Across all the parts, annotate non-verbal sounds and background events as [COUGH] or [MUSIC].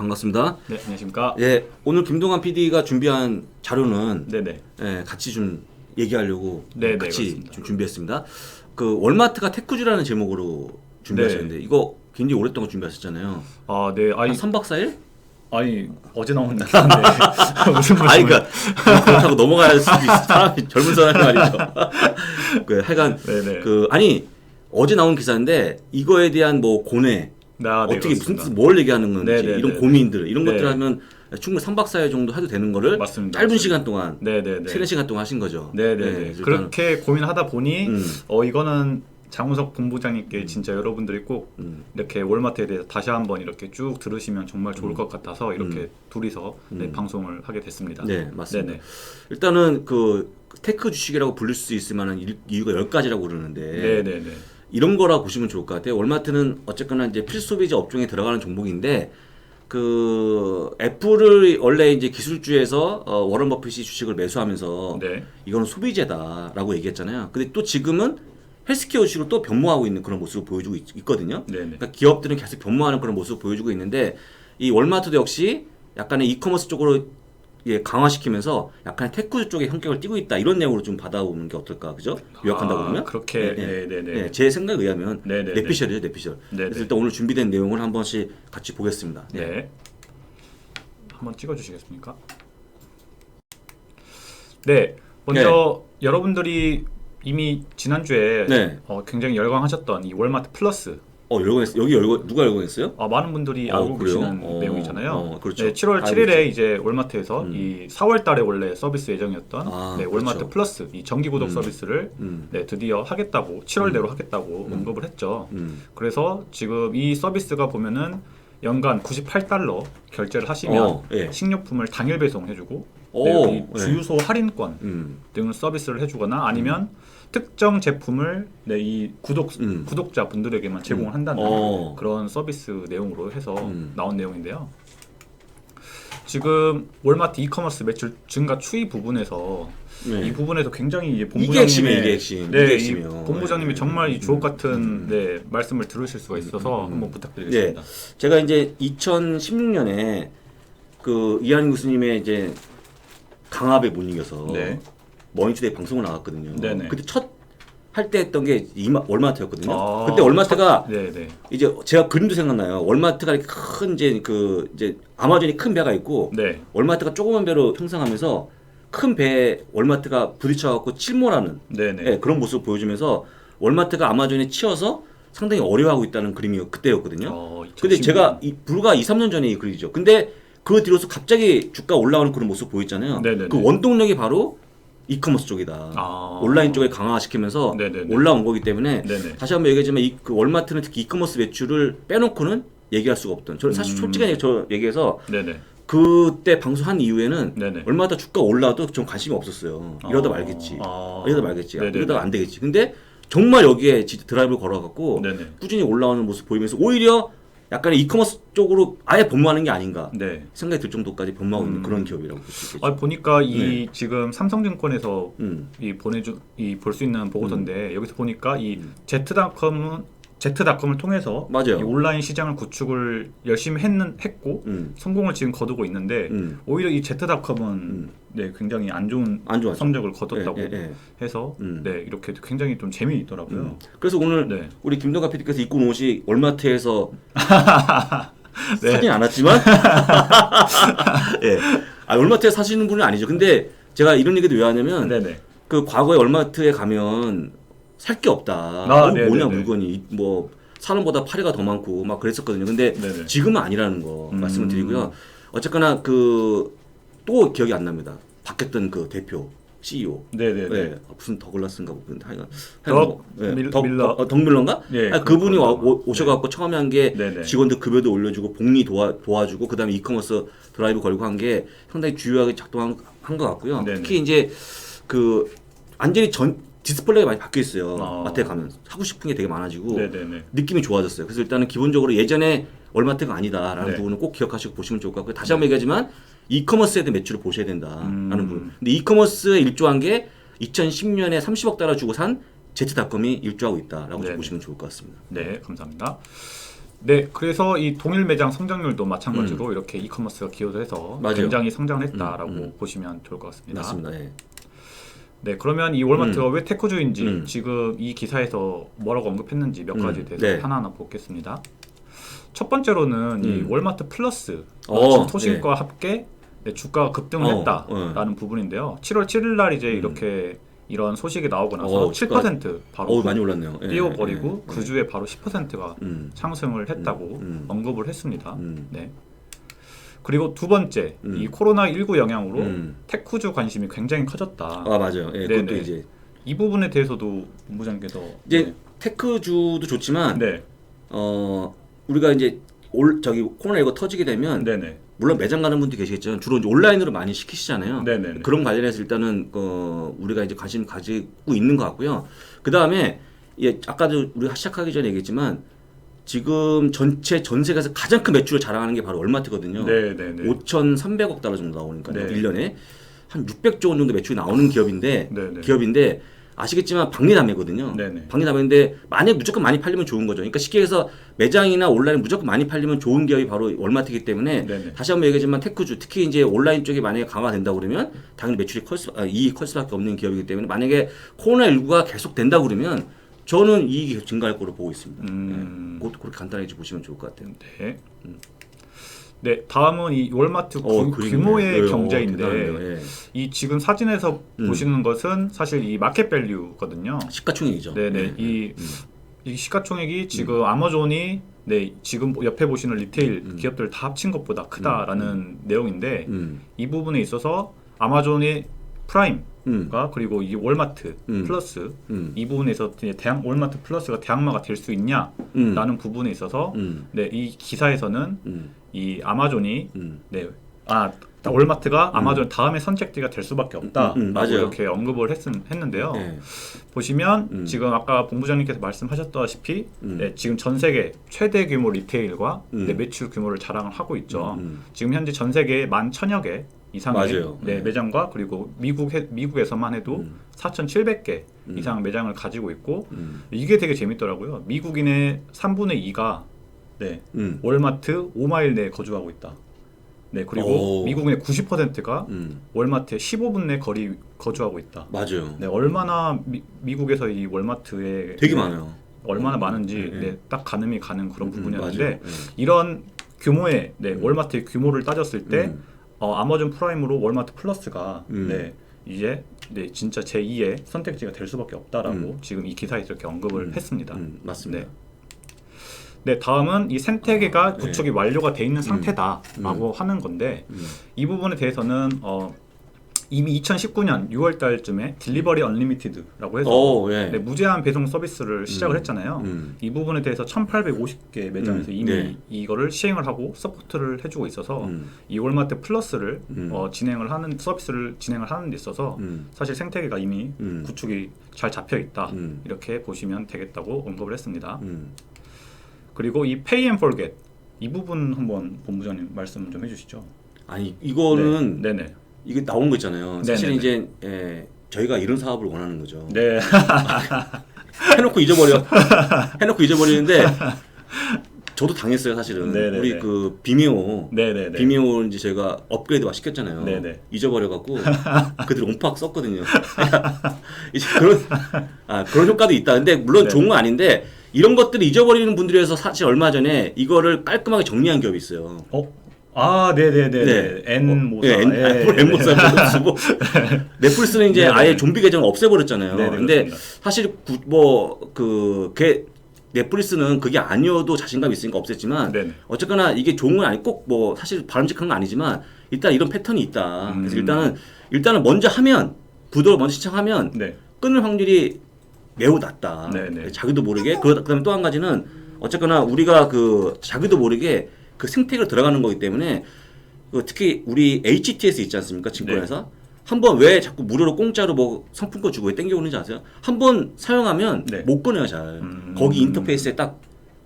반갑습니다. 네, 안녕하십니까? 예, 오늘 김동환 PD가 준비한 자료는 네네. 예, 같이 좀 얘기하려고 네, 네, 같이 그렇습니다. 좀 준비했습니다. 그 월마트가 테크주라는 제목으로 준비하셨는데 네. 이거 굉장히 오랫동안 준비하셨잖아요. 아, 네. 아니, 한 3박 4일? 아니 어제 나온 날인데 [LAUGHS] 무슨 말씀을? 아니 그러니까 그렇다고 넘어갈 수도 있어. 사람이 젊은 사람이 말이죠. [LAUGHS] 그 하여간 네네. 그 아니 어제 나온 기사인데 이거에 대한 뭐 고뇌 나, 네, 어떻게 무슨. 뜻, 뭘 얘기하는 건지 네, 네, 이런 네. 고민들 이런 네. 것들 하면 충분히 3박 4일 정도 해도 되는 거를 맞습니다. 짧은. 시간 동안 네 네네. 3, 4시간 동안 하신 거죠. 네 네 네. 그래서 일단은- 그렇게 고민하다 보니 음. 어 이거는 장우석 본부장님께 진짜 여러분들이 꼭 음. 이렇게 월마트에 대해서 다시 한번 이렇게 쭉 들으시면 정말 좋을 것 같아서 이렇게 둘이서 네, 음. 방송을 하게 됐습니다. 네, 맞습니다. 네네. 일단은 그 테크 주식이라고 불릴 수 있을 만한 일- 이유가 10가지라고 그러는데 네네네. 이런 거라 보시면 좋을 것 같아요. 월마트는 어쨌거나 이제 필수 소비자 업종에 들어가는 종목인데 그 애플을 원래 이제 기술주에서 어, 워런 버핏이 주식을 매수하면서 네. 이거는 소비재다라고 얘기했잖아요. 근데 또 지금은 헬스케어 주식으로 또 변모하고 있는 그런 모습을 보여주고 있, 거든요 네네. 그러니까 기업들은 계속 변모하는 그런 모습을 보여주고 있는데 이 월마트도 역시 약간의 이커머스 쪽으로 예, 강화시키면서 약간의 테크 쪽의 성격을 띠고 있다 이런 내용으로 좀 받아오는 게 어떨까 그죠? 요약한다 고 아, 그러면 그렇게 네, 네. 네네네. 예, 제 생각에 의하면 네네네. 내피셜이죠 내피셜. 네네. 그래서 일단 오늘 준비된 내용을 한 번씩 같이 보겠습니다. 예. 네. 한번 찍어 주시겠습니까? 네. 먼저 여러분들이 이미 지난주에 네. 어, 굉장히 열광하셨던 이 월마트 플러스 어 열광했어 여기 열광 누가 열광했어요? 어, 많은 분들이 어, 알고 그래요? 계시는 어, 내용이잖아요. 어, 그렇죠. 네, 7월 알고 7일에 이제 월마트에서 음. 이 4월 달에 원래 서비스 예정이었던 아, 네, 월마트 그렇죠. 플러스 이 정기 구독 음. 서비스를 음. 네, 드디어 하겠다고 7월 내로 하겠다고 음. 언급을 했죠. 음. 그래서 지금 이 서비스가 보면은 연간 98달러 결제를 하시면 어, 예. 식료품을 당일 배송해주고 오, 네, 이 예. 주유소 할인권 음. 등을 서비스를 해주거나 아니면 특정 제품을 네, 이 구독 음. 구독자 분들에게만 제공을 음. 한다는 어. 그런 서비스 내용으로 해서 음. 나온 내용인데요. 지금 월마트 이커머스 매출 증가 추이 부분에서 네. 이 부분에서 굉장히 이제 본부장님의 핵심이에요, 이게 핵심. 네, 이게 핵심이요. 본부장님이 네. 정말 이 주옥 같은 음. 네, 말씀을 들으실 수가 있어서 음. 한번 부탁드리겠습니다. 제가 이제 2016년에 그 이한희 교수님의 이제 강압에 못 이겨서 네. 머니투데이 방송을 나갔거든요. 네네. 그때 첫 할 때 했던 게 이마, 월마트였거든요. 아, 그때 월마트가 네, 네. 이제 제가 그림도 생각나요. 월마트가 이렇게 큰 이제 그 이제 아마존이 큰 배가 있고 네. 월마트가 조그만 배로 형성하면서 큰 배에 월마트가 부딪혀갖고 침몰하는 네, 네. 예, 그런 모습을 보여주면서 월마트가 아마존에 치여서 상당히 어려워하고 있다는 그림이 그때였거든요. 어, 근데 2016 제가 이, 불과 2, 3년 전에 이 글이죠. 근데 그 뒤로서 갑자기 주가 올라오는 그런 모습 보였잖아요. 네네네. 그 원동력이 바로 이커머스 쪽이다. 아. 온라인 쪽에 강화시키면서 네네네. 올라온 거기 때문에 네네. 다시 한번 얘기하지만 이, 그 월마트는 특히 이커머스 매출을 빼놓고는 얘기할 수가 없던. 저는 사실 음. 솔직하게 저 얘기해서 네네. 그때 방송한 이후에는 네네. 월마다 주가 올라도 좀 관심이 없었어요. 이러다 아. 말겠지. 아. 이러다 말겠지. 네네네. 이러다가 안 되겠지. 근데 정말 여기에 드라이브를 걸어갖고 네네. 꾸준히 올라오는 모습 보이면서 오히려 약간의 이커머스 쪽으로 아예 변모하는 게 아닌가 네. 생각이 들 정도까지 변모하고 있는 음. 그런 기업이라고 볼 수 있겠죠. 아 보니까 이 네. 지금 삼성증권에서 음. 이 보내주 이볼 수 있는 보고서인데 여기서 보니까 이 음. 제트닷컴은 제트닷컴을 통해서 맞아요. 이 온라인 시장을 구축을 열심히 했는 했고 음. 성공을 지금 거두고 있는데 음. 오히려 이 제트닷컴은 음. 네 굉장히 안 좋은 안 좋았죠. 성적을 거뒀다고 예, 예, 예. 해서 음. 네 이렇게 굉장히 좀 재미있더라고요. 음. 그래서 오늘 네. 우리 김동갑 PD께서 입고 온 옷이 월마트에서 [LAUGHS] 네. 사진 않았지만 [LAUGHS] 예. 아, 월마트에 사시는 분은 아니죠. 근데 제가 이런 얘기도 왜 하냐면 네네. 그 과거에 월마트에 가면 살 게 없다. 아, 어, 네네네. 뭐냐 물건이 뭐 사람보다 파리가 더 많고 막 그랬었거든요. 근데 네네. 지금은 아니라는 거 음. 말씀을 드리고요. 어쨌거나 그 또 기억이 안 납니다. 바뀌었던 그 대표 CEO. 네네네. 네. 무슨 더글라스인가 뭐 근데 하여간 덕 하여간 뭐, 예, 밀- 덕, 밀러. 덕, 어, 덕밀러인가? 예, 아니, 그- 그분이 와. 오- 오셔갖고 처음에 한 게 네네. 직원들 급여도 올려주고 복리 도와 도와주고 그다음에 이커머스 드라이브 걸고 한 게 상당히 주요하게 작동한 한 것 같고요. 네네. 특히 이제 그 완전히 전 디스플레이가 많이 바뀌어 있어요. 아. 마트에 가면 하고 싶은 게 되게 많아지고 네네네. 느낌이 좋아졌어요. 그래서 일단은 기본적으로 예전에 월마트가 아니다라는 네. 부분은 꼭 기억하시고 보시면 좋을 것 같고요. 다시 한번 얘기하지만 이커머스에 대한 매출을 보셔야 된다라는 음. 부분. 근데 이커머스에 일조한 게 2010년에 30억 달러 주고 산 제트닷컴이 일조하고 있다라고 좀 네네. 보시면 좋을 것 같습니다. 네, 감사합니다. 네, 그래서 이 동일 매장 성장률도 마찬가지로 이렇게 이커머스가 기여를 해서 음. 맞아요. 굉장히 성장했다라고 음, 음. 보시면 좋을 것 같습니다. 맞습니다. 예. 네, 그러면 이 월마트가 왜 테크주인지 음. 지금 이 기사에서 뭐라고 언급했는지 몇 음, 가지에 대해서 네. 하나하나 보겠습니다. 첫 번째로는 이 음. 월마트 플러스 어, 지금 토식과 함께 네, 주가가 급등을 어, 했다라는 부분인데요. 7월 7일 날 이제 음. 이렇게 이런 소식이 나오고 나서 어, 7% 바로 어우 많이 올랐네요. 예, 띄워버리고 예, 그 주에 바로 10%가 음. 상승을 했다고 음, 음. 언급을 했습니다. 음. 네. 그리고 두 번째, 음. 이 코로나 19 영향으로 음. 테크주 관심이 굉장히 커졌다. 아 맞아요. 예, 네네. 그것도 이제 이 부분에 대해서도 본부장님께서 이제 테크주도 좋지만 네, 어 우리가 이제 올 저기 코로나 이거 터지게 되면 네, 네, 물론 매장 가는 분도 계시겠지만 주로 온라인으로 많이 시키시잖아요. 네, 네, 네. 그런 관련해서 일단은 어, 우리가 이제 관심 가지고 있는 것 같고요. 그 다음에 예, 아까도 우리가 시작하기 전에 얘기했지만 지금 전체 전 세계에서 가장 큰 매출을 자랑하는 게 바로 월마트거든요. 네, 네, 네, 5,300억 달러 정도 나오니까 네. 요 1년에 한 600조 원 정도 매출이 나오는 기업인데 네, 네. 기업인데 아시겠지만 박리담회거든요. 네, 네. 박리담회인데 만약 무조건 많이 팔리면 좋은 거죠. 그러니까 쉽게 해서 매장이나 온라인 무조건 많이 팔리면 좋은 기업이 바로 월마트이기 때문에 네, 네. 다시 한번 얘기하지만 테크주 특히 이제 온라인 쪽이 만약에 강화된다 그러면 당연히 매출이 클 수, 아, 이익이 클 수밖에 없는 기업이기 때문에 만약에 코로나 19가 계속 된다 그러면 저는 이익이 증가할 거로 보고 있습니다. 음. 예, 그것도 그렇게 간단하게 보시면 좋을 것 같아요. 네. 네, 다음은 이 월마트 구, 어, 그림이네. 규모의 예, 어, 경제인데 대단하네요. 예. 이 지금 사진에서 음. 보시는 것은 사실 이 마켓 밸류거든요. 시가총액이죠. 네, 네. 예, 이, 음. 이 시가총액이 지금 아마존이 네, 지금 옆에 보시는 리테일 음. 기업들 다 합친 것보다 크다라는 내용인데 음. 이 부분에 있어서 아마존의 프라임과 음. 그리고 이 월마트 음. 플러스 음. 이 부분에서 이제 대항 월마트 플러스가 대항마가 될 수 있냐라는 음. 부분에 있어서 음. 네, 이 기사에서는 음. 이 아마존이 음. 네, 아 월마트가 아마존 다음에 선택지가 될 수밖에 없다. 음, 음, 맞아요. 이렇게 언급을 했, 했는데요. 예. 보시면 음. 지금 아까 본부장님께서 말씀하셨다시피 음. 네, 지금 전 세계 최대 규모 리테일과 음. 네, 매출 규모를 자랑을 하고 있죠. 음. 지금 현재 전 세계에 만 천여 개 이상의 맞아요. 네, 네. 매장과 그리고 미국 미국에서만 해도 음. 4,700개 음. 이상 매장을 가지고 있고 음. 이게 되게 재밌더라고요. 미국인의 3분의 2가 네, 음. 월마트 5마일 내에 거주하고 있다. 네, 그리고 오. 미국인의 90%가 음. 월마트에 15분 내 거리 거주하고 있다. 맞아요. 네, 얼마나 미, 미국에서 이 월마트에 되게 네, 많아요. 얼마나 많은지 네, 네. 네, 딱 가늠이 가는 그런 음, 부분이었는데 맞아요. 예. 이런 규모의 네, 음. 월마트의 규모를 따졌을 때 음. 어, 아마존 프라임으로 월마트 플러스가 음. 네, 이제 네, 진짜 제 2의 선택지가 될 수밖에 없다라고 음. 지금 이 기사에서 이렇게 언급을 음. 했습니다. 음, 맞습니다. 네. 네, 다음은 이 생태계가 아, 네. 구축이 완료가 돼 있는 상태다라고 하는 건데 음. 이 부분에 대해서는 어, 이미 2019년 6월 달쯤에 딜리버리 언리미티드라고 해서 오, 예. 네, 무제한 배송 서비스를 시작을 음. 했잖아요. 음. 이 부분에 대해서 1,850개 매장에서 음, 이미 네. 이거를 시행을 하고 서포트를 해주고 있어서 음. 이 월마트 플러스를 음. 어, 진행을 하는 서비스를 진행을 하는 데 있어서 음. 사실 생태계가 이미 음. 구축이 잘 잡혀 있다 음. 이렇게 보시면 되겠다고 언급을 했습니다. 음. 그리고 이 Pay and Forget 이 부분 한번 본부장님 말씀 좀 해주시죠. 아니 이거는 네, 네, 이게 나온 거 있잖아요. 사실 네네네. 이제 예, 저희가 이런 사업을 원하는 거죠. 네, [LAUGHS] 해놓고 잊어버려. 해놓고 잊어버리는데 저도 당했어요 사실은. 네네네. 우리 그 비미오 네, 네, 네. 비미오 이제 제가 업그레이드화 시켰잖아요. 네네. 잊어버려갖고 [LAUGHS] 그들 옴팍 썼거든요. [LAUGHS] 이제 그런 아 그런 효과도 있다. 근데 물론 네. 좋은 건 아닌데 이런 것들을 잊어버리는 분들에서 사실 얼마 전에 이거를 깔끔하게 정리한 기업이 있어요. 어, 아, 네, 네, 네, 네. N 모사. 예, N, 예, 뭘 N 모사 쓰고 [LAUGHS] 넷플릭스는 이제 네네. 아예 좀비 계정을 없애버렸잖아요. 네네, 근데 그렇습니다. 사실 뭐그게 넷플릭스는 그게 아니어도 자신감 이 있으니까 없앴지만 네네. 어쨌거나 이게 좋은 건 아니 꼭 뭐 사실 바람직한 건 아니지만 일단 이런 패턴이 있다. 그래서 음. 일단은 일단은 먼저 하면 구독을 먼저 신청하면 네, 끊을 확률이 매우 낮다. 네네. 자기도 모르게 그 그다음에 또 한 가지는 어쨌거나 우리가 그 자기도 모르게 그 생태계로 들어가는 거기 때문에 그 특히 우리 HTS 있지 않습니까 증권회사 네. 한번 왜 자꾸 무료로 공짜로 뭐 상품권 주고 왜 땡겨오는지 아세요? 한 번 사용하면 네. 못 꺼내요 잘. 음. 거기 인터페이스에 딱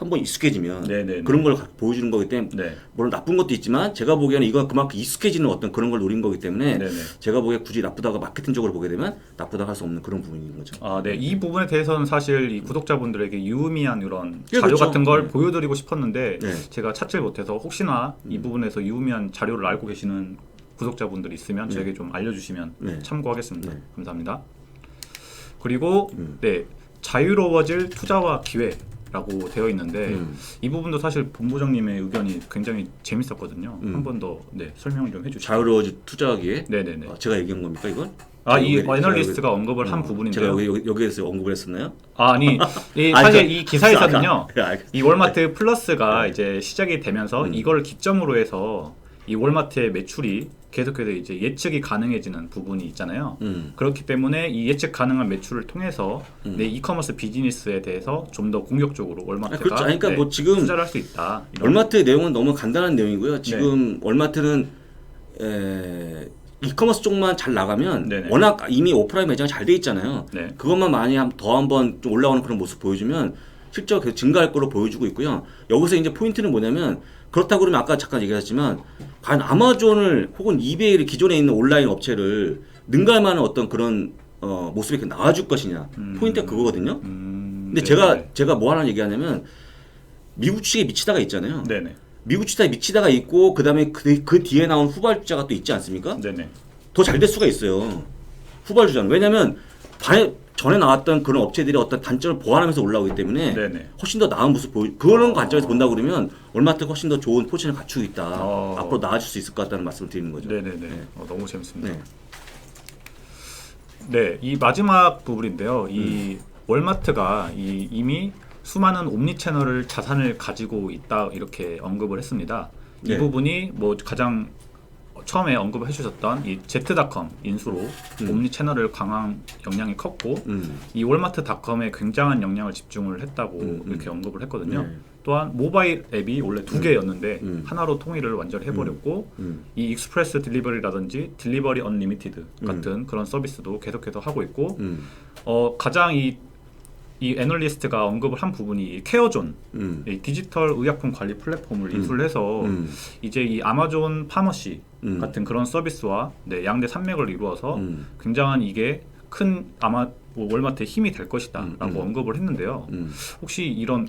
한번 익숙해지면 네네네. 그런 걸 가- 보여주는 거기 때문에 네. 물론 나쁜 것도 있지만 제가 보기에는 이건 그만큼 익숙해지는 어떤 그런 걸 노린 거기 때문에 네네. 제가 보기에 굳이 나쁘다고 마케팅적으로 보게 되면 나쁘다고 할수 없는 그런 부분인 거죠. 아, 네. 이 부분에 대해서는 사실 이 구독자분들에게 유의미한 이런 예, 자료 그렇죠. 같은 걸 네. 보여드리고 싶었는데 네. 제가 찾질 못해서 혹시나 이 음. 부분에서 유의미한 자료를 알고 계시는 구독자분들이 있으면 네. 저에게 좀 알려주시면 네. 참고하겠습니다. 네. 감사합니다. 그리고 음. 네 자유로워질 투자와 기회 라고 되어 있는데 음. 이 부분도 사실 본부장님의 의견이 굉장히 재밌었거든요. 음. 한번 더 네, 설명 좀 해주시죠. 자유로워지 투자하기에 네네네. 어, 제가 얘기한 겁니까 이건? 아, 이 제가 여기- 애널리스트가 언급을 한 어, 부분인데요. 제가 여기, 여기 여기 에서 언급을 했었나요? 아, 아니, [LAUGHS] 이 아니, 사실 그- 이 기사에서는요. 아, 알겠- 이 월마트 플러스가 네. 이제 시작이 되면서 음. 이걸 기점으로 해서 이 월마트의 매출이 계속해서 이제 예측이 가능해지는 부분이 있잖아요. 음. 그렇기 때문에 이 예측 가능한 매출을 통해서 음. 내 이커머스 비즈니스에 대해서 좀 더 공격적으로 월마트가 아, 그렇죠. 아니, 그러니까 네, 뭐 지금 투자를 할 수 있다. 월마트의 내용은 너무 간단한 내용이고요. 네. 지금 월마트는 에, 이커머스 쪽만 잘 나가면 네네. 워낙 이미 오프라인 매장이 잘돼 있잖아요. 네. 그것만 많이 한- 더 한번 좀 올라오는 그런 모습 보여주면 실제로 계속 증가할 거로 보여주고 있고요. 여기서 이제 포인트는 뭐냐면 그렇다고 그러면 아까 잠깐 얘기했지만 과연 아마존을 혹은 이베이를 기존에 있는 온라인 업체를 능가할 만한 어떤 그런 어, 모습이 나와줄 것이냐 음. 포인트가 그거거든요. 음, 근데 네, 제가 네. 제가 뭐 하나 얘기하냐면 미국 주식에 미치다가 있잖아요. 네네. 미국 주식에 미치다가 있고 그다음에 그, 그 뒤에 나온 후발주자가 또 있지 않습니까? 네네. 더 잘 될 수가 있어요. 후발주자는 왜냐하면 바- 전에 나왔던 그런 업체들이 어떤 단점을 보완하면서 올라오기 때문에 네네. 훨씬 더 나은 모습 보이 그런 관점에서 본다 고 그러면 얼마나 훨씬 더 좋은 포지션을 갖추고 있다. 어. 앞으로 나아질 수 있을 것 같다는 말씀을 드리는 거죠. 네네네. 네. 어, 너무 재밌습니다. 네. 네, 이 마지막 부분인데요. 이 음. 월마트가 이 이미 수많은 옴니 채널을 자산을 가지고 있다 이렇게 언급을 했습니다. 이 네. 부분이 뭐 가장 처음에 언급을 해주셨던 이 Z.com 인수로 음. 옴니 채널을 강한 영향이 컸고 음. 이 월마트닷컴에 굉장한 영향을 집중을 했다고 음, 음. 이렇게 언급을 했거든요. 네. 또한 모바일 앱이 원래 두 개였는데 음. 하나로 통일을 완전히 해버렸고 음. 이 익스프레스 딜리버리라든지 딜리버리 언리미티드 같은 그런 서비스도 계속해서 하고 있고 음. 어, 가장 이, 이 애널리스트가 언급을 한 부분이 이 케어존 음. 이 디지털 의약품 관리 플랫폼을 음. 인수를 해서 음. 이제 이 아마존 파머시 음. 같은 그런 서비스와 네, 양대 산맥을 이루어서 음. 굉장한 이게 큰 아마 뭐 월마트의 힘이 될 것이다라고 음, 음. 언급을 했는데요. 음. 혹시 이런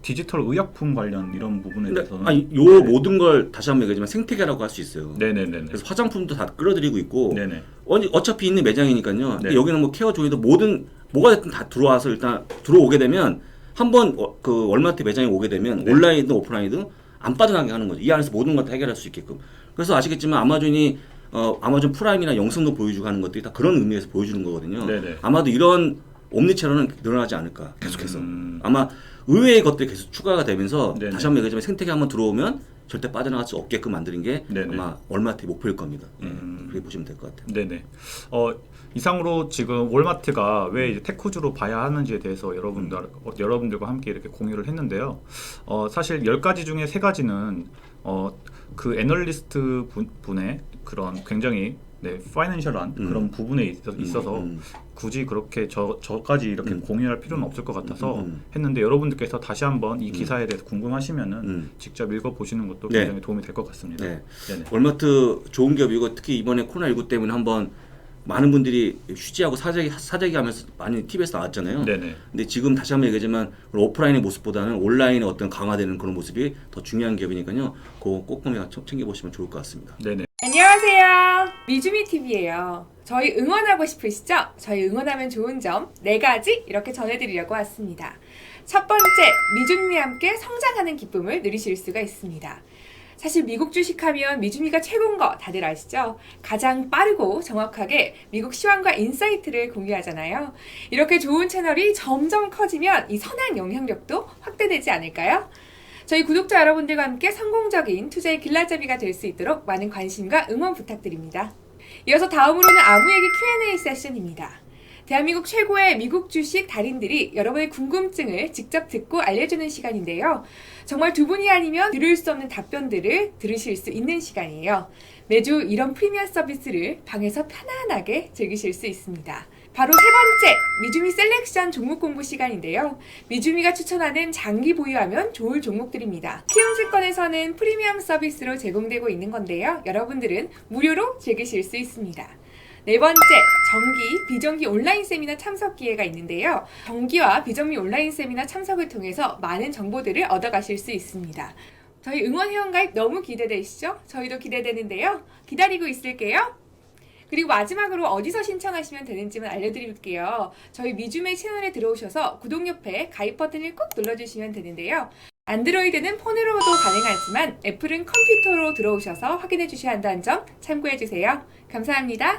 디지털 의약품 관련 이런 부분에 대해서는 아니 요 네. 모든 걸 다시 한번 얘기하지만 생태계라고 할 수 있어요. 네네네네. 그래서 화장품도 다 끌어들이고 있고 네네. 어차피 있는 매장이니까요. 근데 네. 여기는 뭐 케어 조이도 모든 뭐가 됐든 다 들어와서 일단 들어오게 되면 한번 어, 그 월마트 매장에 오게 되면 네. 온라인이든 오프라인이든 안 빠져나가게 하는 거죠. 이 안에서 모든 걸 다 해결할 수 있게끔. 그래서 아시겠지만 아마존이 어, 아마존 프라임이나 영상도 보여주고 하는 것들이 다 그런 의미에서 보여주는 거거든요. 네네. 아마도 이런 옴니체로는 늘어나지 않을까 계속해서. 음. 아마 의외의 것들이 계속 추가가 되면서 네네. 다시 한번 얘기하지만 생태계 한번 들어오면 절대 빠져나갈 수 없게끔 만드는 게 네네. 아마 월마트의 목표일 겁니다. 예, 음. 그렇게 보시면 될 것 같아요. 네네. 어, 이상으로 지금 월마트가 왜 이제 테크주로 봐야 하는지에 대해서 여러분들 어, 여러분들과 함께 이렇게 공유를 했는데요. 어, 사실 열 가지 중에 세 가지는 어, 그 애널리스트 분, 분의 그런 굉장히 네, 파이낸셜한 음. 그런 부분에 있어, 있어서 음, 굳이 그렇게 저 저까지 이렇게 음. 공유할 필요는 없을 것 같아서 음, 음. 했는데 여러분들께서 다시 한번 이 기사에 대해서 궁금하시면은 음. 직접 읽어 보시는 것도 네. 굉장히 도움이 될 것 같습니다. 네. 네네. 월마트 좋은 기업이고 특히 이번에 코로나19 때문에 한번 많은 분들이 휴지하고 사재기 사재기 하면서 많이 TV에서 나왔잖아요. 네네. 근데 지금 다시 한번 얘기하지만 오프라인의 모습보다는 온라인의 어떤 강화되는 그런 모습이 더 중요한 기업이니까요. 그거 꼭 한번 챙겨 보시면 좋을 것 같습니다. 네네. 안녕하세요. 미주미 TV예요. 저희 응원하고 싶으시죠? 저희 응원하면 좋은 점네 가지 이렇게 전해드리려고 왔습니다. 첫 번째, 미주미와 함께 성장하는 기쁨을 누리실 수가 있습니다. 사실 미국 주식하면 미주미가 최고인 거 다들 아시죠? 가장 빠르고 정확하게 미국 시황과 인사이트를 공유하잖아요. 이렇게 좋은 채널이 점점 커지면 이 선한 영향력도 확대되지 않을까요? 저희 구독자 여러분들과 함께 성공적인 투자의 길라잡이가 될 수 있도록 많은 관심과 응원 부탁드립니다. 이어서 다음으로는 아무 얘기 Q&A 세션입니다. 대한민국 최고의 미국 주식 달인들이 여러분의 궁금증을 직접 듣고 알려주는 시간인데요. 정말 두 분이 아니면 들을 수 없는 답변들을 들으실 수 있는 시간이에요. 매주 이런 프리미엄 서비스를 방에서 편안하게 즐기실 수 있습니다. 바로 세 번째 미주미 셀렉션 종목 공부 시간인데요. 미주미가 추천하는 장기 보유하면 좋을 종목들입니다. 키움증권에서는 프리미엄 서비스로 제공되고 있는 건데요. 여러분들은 무료로 즐기실 수 있습니다. 네 번째, 정기, 비정기 온라인 세미나 참석 기회가 있는데요. 정기와 비정기 온라인 세미나 참석을 통해서 많은 정보들을 얻어가실 수 있습니다. 저희 응원 회원가입 너무 기대되시죠? 저희도 기대되는데요. 기다리고 있을게요. 그리고 마지막으로 어디서 신청하시면 되는지만 알려드릴게요. 저희 미주메 채널에 들어오셔서 구독 옆에 가입 버튼을 꼭 눌러주시면 되는데요. 안드로이드는 폰으로도 가능하지만 애플은 컴퓨터로 들어오셔서 확인해 주셔야 한다는 점 참고해 주세요. 감사합니다.